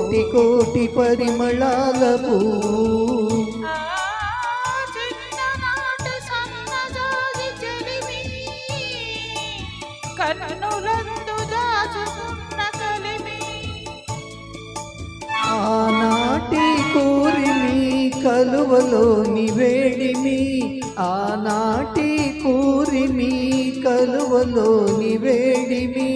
కోటి కోటి పరిమళాల పువ్వు. ఆనాటి కూరిమి కలువలోని వేడిమి. ఆనాటి కూరిమి కలువలోని వేడిమి.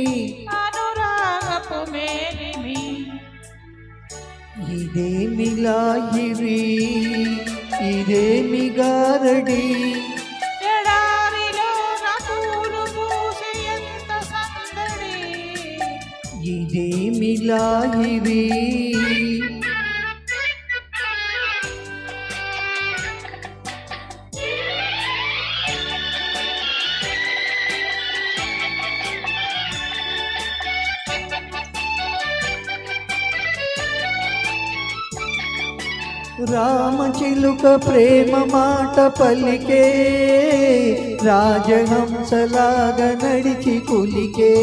ఇదేమిలా ఇవి ఇదేమి గారడి? ఎడారిలో పూలు రామచిలుక ప్రేమ మాట పలికే రాజహంసలాగా నడిచి కులికే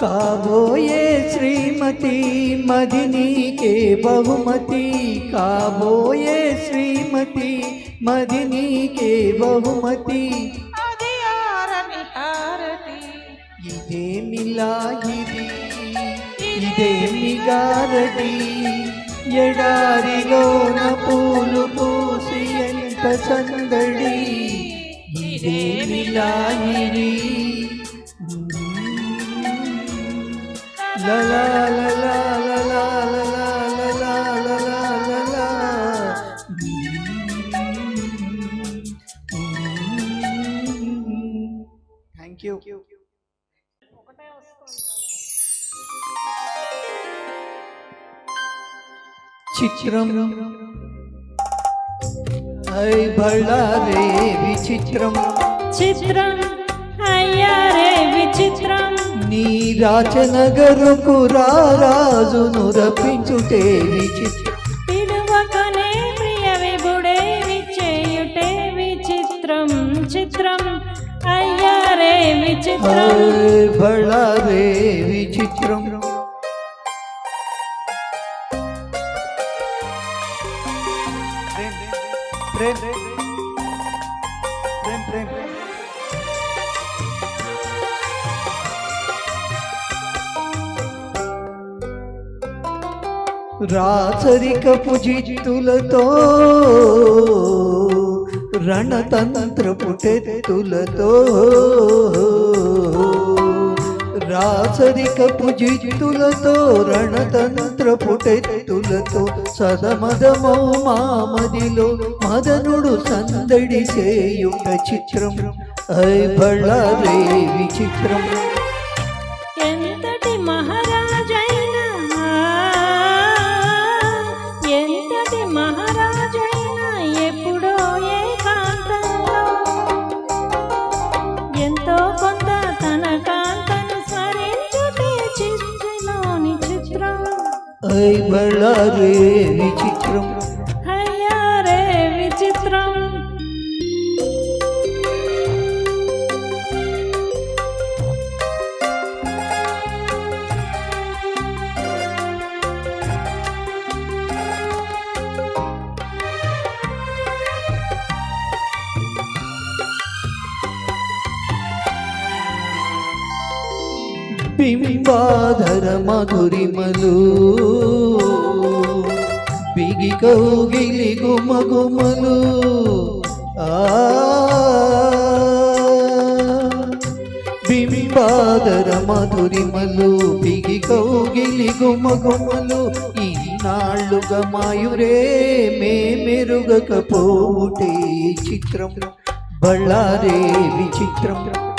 కాబోయే శ్రీమతి మదినీకే బహుమతి. కాబోయే శ్రీమతి మదినీకే బహుమతి. అది ఆరని హారతి. ఇదేమిలా ఇది? ఇదేమి గారడి ఎడారిలోన పూలు పూసి ఎంత సందడి. ఇదేమిలా ఇది? థ్యాంక్ యూ చిత్రం ఐ బళ్ళారే విచిత్రం చిత్రం అయ్యారే విచిత్రం నీ రాచనగరుకు రారాజును రప్పించుటే విచిత్రం. పిలువకనే ప్రియ విభుడే విచేయుటే విచిత్రం. చిత్రం అయ్యారే విచిత్రం. ప్రేమ్. రాచరికపు జిత్తులతో రణతంత్రపు టెత్తులతో రాచరికపు జిత్తులతో రణతంత్రపు టెత్తులతో సదమదమౌ మామదిలో మదనుడు సందడి చేయుట చిత్రం. ఐ బళ్ళారే విచిత్రం ఎంతటి ఐ బళ్ళారే విచిత్రం బింబాధర మధురిమలు బిగి కౌగిలి గుమగుమలు. ఆ. బింబ బాదర మధురిమలు బిగి కౌగిలి గుమగుమలు. ఈనాళ్ళుగా మాయురే మే మెరుగకపోవుటే చిత్రం. బళ్ళారే విచిత్రం.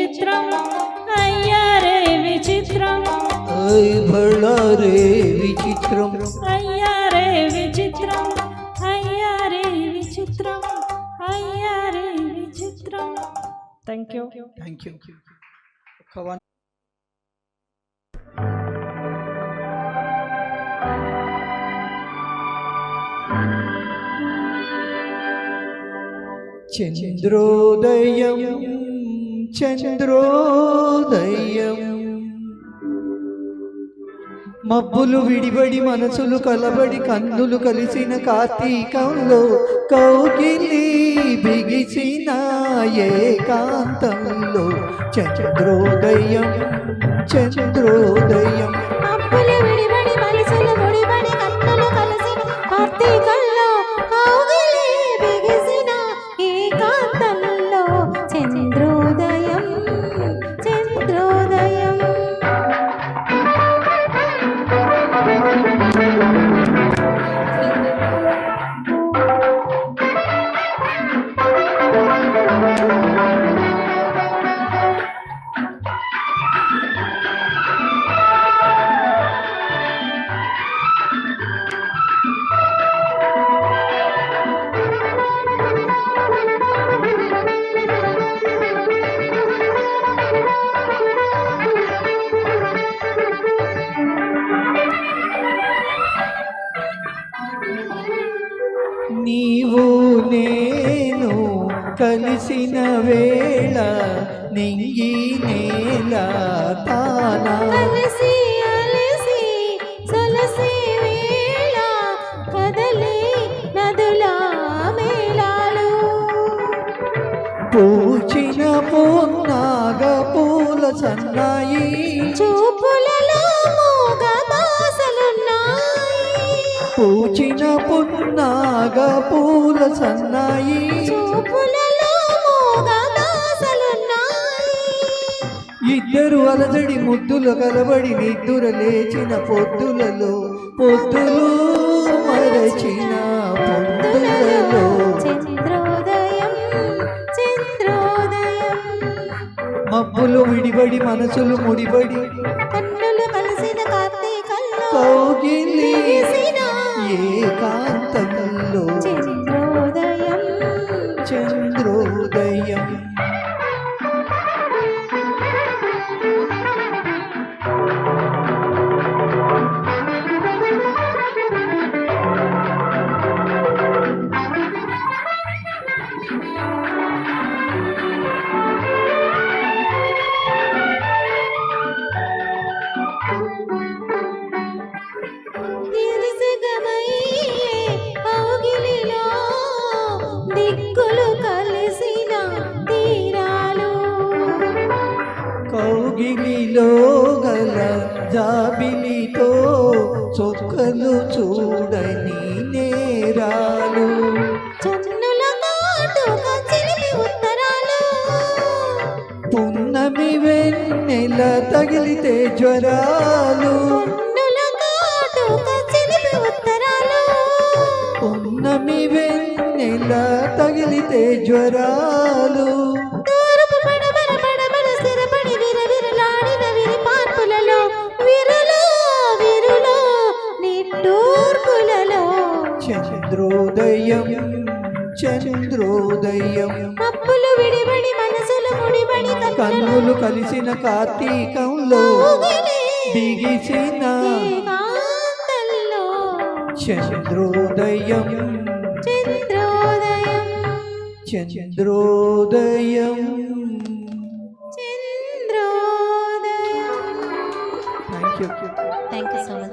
నమ్మలేని చిత్రం అయ్యారే విచిత్రం ఐ బళ్ళారే విచిత్రం అయ్యారే విచిత్రం అయ్యారే విచిత్రం అయ్యారే విచిత్రం థ్యాంక్ యూ థ్యాంక్ యూ చంద్రోదయం చంద్రోదయం. మబ్బులు విడిబడి మనసులు కలబడి కన్నులు కలిసిన కార్తీకంలో కౌకిలి బిగిసిన ఏకాంతంలో చంద్రోదయం చంద్రోదయం. మబ్బులు విడిబడి మనసులు ముడిబడి కలిసిన వేళ నింగి నేల తానా. అలసి అలసి సొలసి వేళ కదలి నదుల మేళాలు. పూచిన పున్నాగ పూల సన్నాయి. చూపులలో పూచిన పున్నాగ పూల సన్నాయి. చూపులలో ఇద్దరు అలజడి ముద్దులు కలబడి నిద్దుర లేచిన పొద్దులలో పొద్దులు మరచిన పొద్దులలో. చంద్రోదయం చంద్రోదయం. మబ్బులు విడిబడి మనసులు ముడిబడి కన్నులు కలిసిన కౌగిలి ఏకాంతంలో చంద్రోదయం. చంద్రోదయం. చూడని నేరాలు. పున్నమి వెన్నెల తగిలితే జ్వరాలు. పున్నమి వెన్నెల తగిలితే జ్వరాలు. చంద్రోదయం మప్పులు విడిబడి మనసులు ముడిబడి కన్నులు కలిసిన కార్తీకంలో బిగిసిన చంద్రోదయం. చంద్రోదయం. చంద్రోదయం. చంద్రోదయం. Thank you thank you so much